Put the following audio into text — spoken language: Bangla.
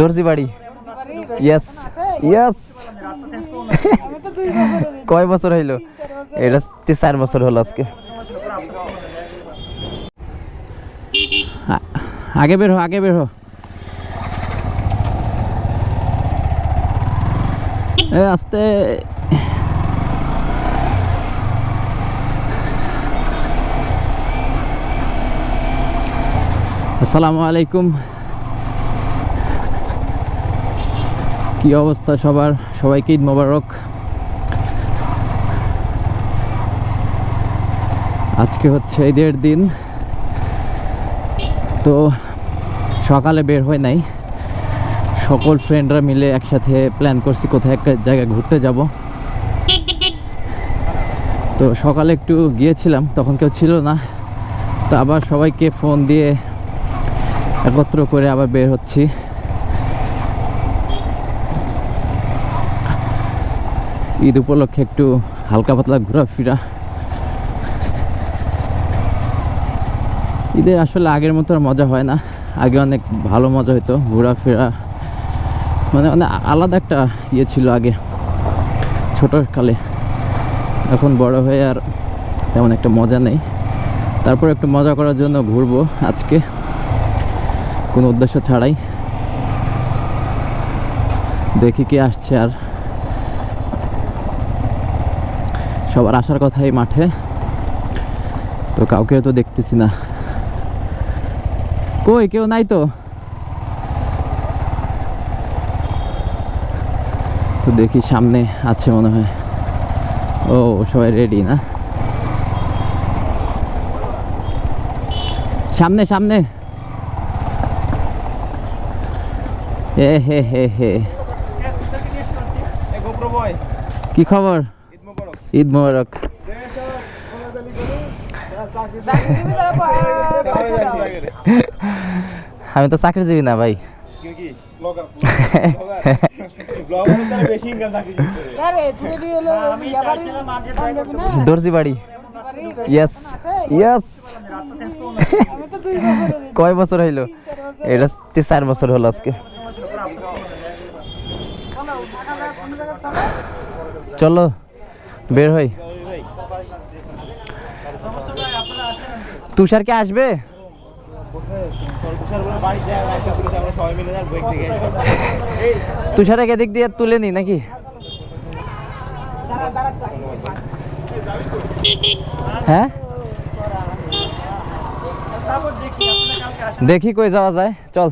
দর্জি বাড়ি। ইয়েস ইয়েস কয় বছর হইল? এটা চার বছর হলো আজকে। আগে বের হো আগে বের হো। এ আস্তে। আসসালামু আলাইকুম। কি অবস্থা সবার? সবাইকে ঈদ মোবারক। আজকে হচ্ছে ঈদের দিন। তো সকালে বের হয় নাই। সকল ফ্রেন্ডরা মিলে একসাথে প্ল্যান করছি কোথায় একটা জায়গায় ঘুরতে যাব। তো সকালে একটু গিয়েছিলাম, তখন কেউ ছিল না। তো আবার সবাইকে ফোন দিয়ে একত্র করে আবার বের হচ্ছি। ঈদ উপলক্ষে একটু হালকা পাতলা ঘোরাফেরা। ঈদে আসলে আগের মতো আর মজা হয় না। আগে অনেক ভালো মজা হতো ঘোরাফেরা। মানে অনেক আলাদা একটা ইয়ে ছিল আগে ছোট কালে। এখন বড় হয়ে আর তেমন একটা মজা নেই। তারপর একটু মজা করার জন্য ঘুরবো আজকে। কোনো উদ্দেশ্য ছাড়াই। দেখি কি আসছে আর সবার আসার কথাই মাঠে। তো কাউকে তো দেখতেছি না। কই কেউ নাই তো? তো দেখি সামনে আছে মনে হয়। ও সবাই রেডি না? সামনে সামনে। এ হে হে হে। কি খবর? ঈদ মোবারক। আমি তো চাকরিজীবী না ভাই। দর্জি বাড়ি। ইয়েস ইয়েস কয় বছর হইল? এটা চার বছর হলো আজকে। চলো। বের হই। তুষার কে আসবে? তুষার তুষারকে এদিক দিয়ে তুলে নি নাকি? হ্যাঁ? দেখি কই যাওয়া যায়। চল।